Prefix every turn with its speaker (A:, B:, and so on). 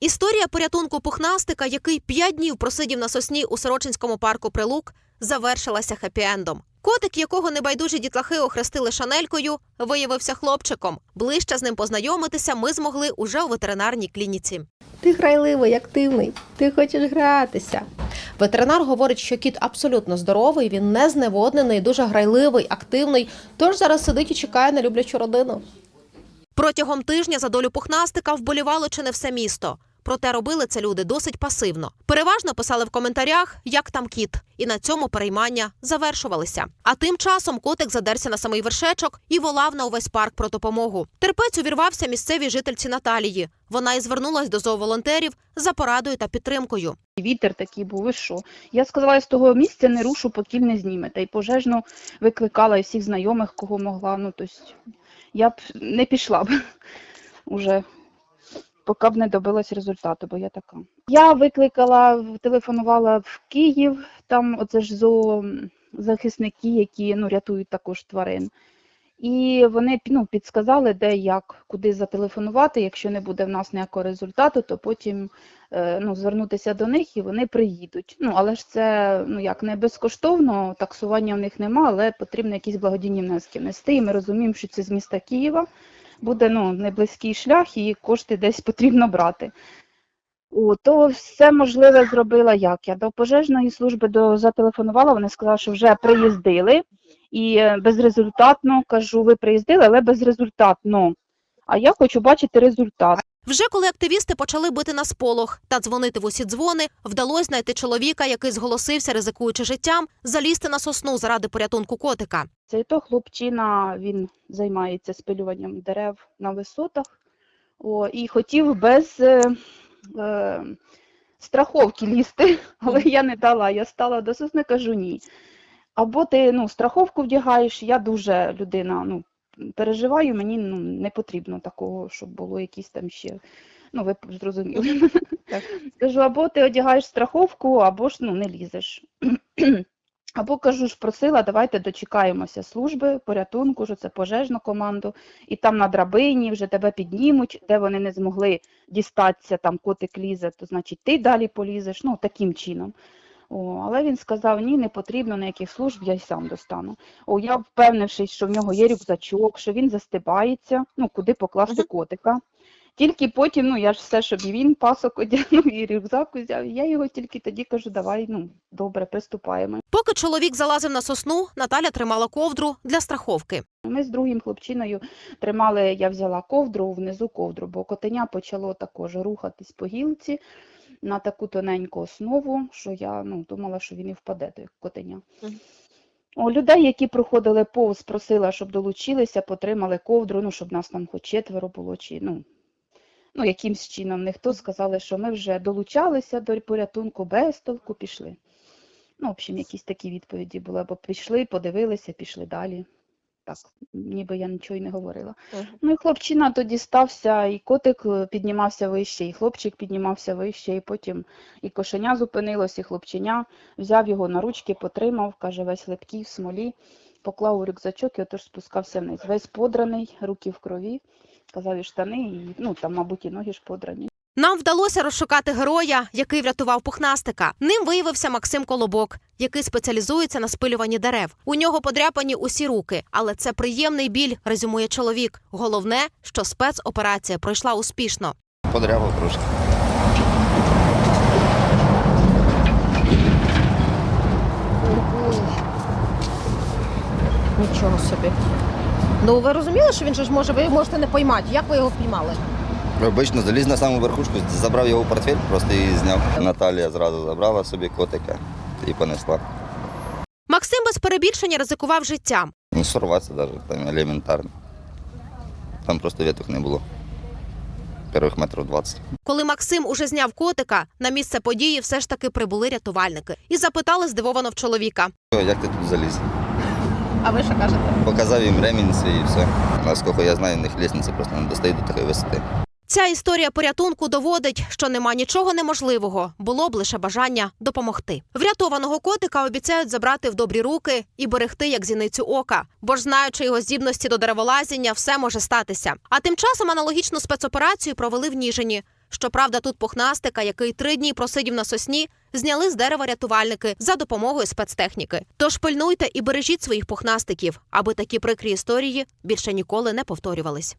A: Історія порятунку пухнастика, який п'ять днів просидів на сосні у Сорочинському парку Прилук, завершилася хеппі-ендом. Котик, якого небайдужі дітлахи охрестили шанелькою, виявився хлопчиком. Ближче з ним познайомитися ми змогли уже у ветеринарній клініці.
B: Ти грайливий, активний, ти хочеш гратися. Ветеринар говорить, що кіт абсолютно здоровий, він не зневоднений, дуже грайливий, активний. Тож зараз сидить і чекає на люблячу родину.
A: Протягом тижня за долю пухнастика вболівало чи не все місто. Проте робили це люди досить пасивно. Переважно писали в коментарях, як там кіт, і на цьому переймання завершувалися. А тим часом котик задерся на самий вершечок і волав на увесь парк про допомогу. Терпець увірвався місцевій жительці Наталії. Вона і звернулась до зооволонтерів за порадою та підтримкою.
C: Вітер такий був, і що? Я сказала, я з того місця не рушу, поки не знімете. І пожежну викликала і всіх знайомих, кого могла. Ну, тобто я б не пішла б уже, поки б не добилась результату, бо я така. Я викликала, телефонувала в Київ, там оце ж зоозахисники, які ну, рятують також тварин. І вони ну, підсказали, де як, куди зателефонувати. Якщо не буде в нас ніякого результату, то потім е, ну, звернутися до них і вони приїдуть. Ну, але ж це ну, як не безкоштовно, таксування в них нема, але потрібно якісь благодійні внески внести. І ми розуміємо, що це з міста Києва буде ну, не близький шлях і кошти десь потрібно брати. О, то все можливе зробила як я. До пожежної служби до, зателефонувала, вони сказали, що вже приїздили. І е, безрезультатно кажу, ви приїздили, але безрезультатно. А я хочу бачити результат.
A: Вже коли активісти почали бити на сполох та дзвонити в усі дзвони, вдалося знайти чоловіка, який зголосився, ризикуючи життям, залізти на сосну заради порятунку котика.
C: Це то хлопчина, він займається спилюванням дерев на висотах. О, і хотів без е, е, страховки лізти, але я не дала. Я стала до сосни, кажу ні. Або ти ну, страховку вдягаєш, я дуже людина, ну, переживаю, мені ну, не потрібно такого, щоб було якісь там ще. Ну, ви зрозуміли.
B: Так.
C: Кажу, або ти одягаєш страховку, або ж ну, не лізеш. Або кажу ж, просила, давайте дочекаємося служби порятунку, що це пожежну команду, і там на драбині вже тебе піднімуть, де вони не змогли дістатися, там котик лізе, то значить ти далі полізеш, ну таким чином. О, але він сказав, ні, не потрібно ніяких служб, я й сам достану. О, я впевнившись, що в нього є рюкзачок, що він застибається, ну куди покласти котика. Тільки потім, ну я ж все, щоб і він пасок одягнув, і рюкзак взяв. Я його тільки тоді кажу, давай, ну добре, приступаємо.
A: Поки чоловік залазив на сосну, Наталя тримала ковдру для страховки.
C: Ми з другим хлопчиною тримали, я взяла ковдру, внизу ковдру, бо котеня почало також рухатись по гілці на таку тоненьку основу, що я ну, думала, що він і впаде до котеня. О, людей, які проходили повз, просила, щоб долучилися, потримали ковдру, ну, щоб нас там хоч четверо було, чи ну, ну, якимсь чином. Ніхто сказали, що ми вже долучалися до порятунку, без толку пішли. Ну, в общем, якісь такі відповіді були, або пішли, подивилися, пішли далі. Так, ніби я нічого й не говорила. Ну і хлопчина тоді стався, і котик е, піднімався вище, і хлопчик піднімався вище, і потім і кошеня зупинилось, і хлопчиня взяв його на ручки, потримав, каже, весь липкий в смолі, поклав у рюкзачок і отож спускався вниз. Весь подраний, руки в крові, казав і штани, і ну там, мабуть, і ноги ж подрані.
A: Нам вдалося розшукати героя, який врятував пухнастика. Ним виявився Максим Колобок, який спеціалізується на спилюванні дерев. У нього подряпані усі руки, але це приємний біль, резюмує чоловік. Головне, що спецоперація пройшла успішно.
D: Подряпав трошки.
B: Нічого собі. Ну ви розуміли, що він же ж може, ви можете не поймати. Як ви його впіймали?
D: Обично заліз на саму верхушку, забрав його портфель, просто і зняв. Наталія зразу забрала собі котика і понесла.
A: Максим без перебільшення ризикував життям.
D: Ну, сорватися навіть там елементарно. Там просто веток не було. Перших метрів 20.
A: Коли Максим уже зняв котика, на місце події все ж таки прибули рятувальники і запитали здивовано в чоловіка.
D: Як ти тут заліз?
B: А ви що кажете?
D: Показав їм ремінь свій і все. Наскільки я знаю, у них лісниці просто не достають до такої висоти.
A: Ця історія порятунку доводить, що нема нічого неможливого, було б лише бажання допомогти. Врятованого котика обіцяють забрати в добрі руки і берегти як зіницю ока, бо ж знаючи його здібності до дереволазіння, все може статися. А тим часом аналогічну спецоперацію провели в Ніжині. Щоправда, тут пухнастика, який три дні просидів на сосні, зняли з дерева рятувальники за допомогою спецтехніки. Тож пильнуйте і бережіть своїх пухнастиків, аби такі прикрі історії більше ніколи не повторювались.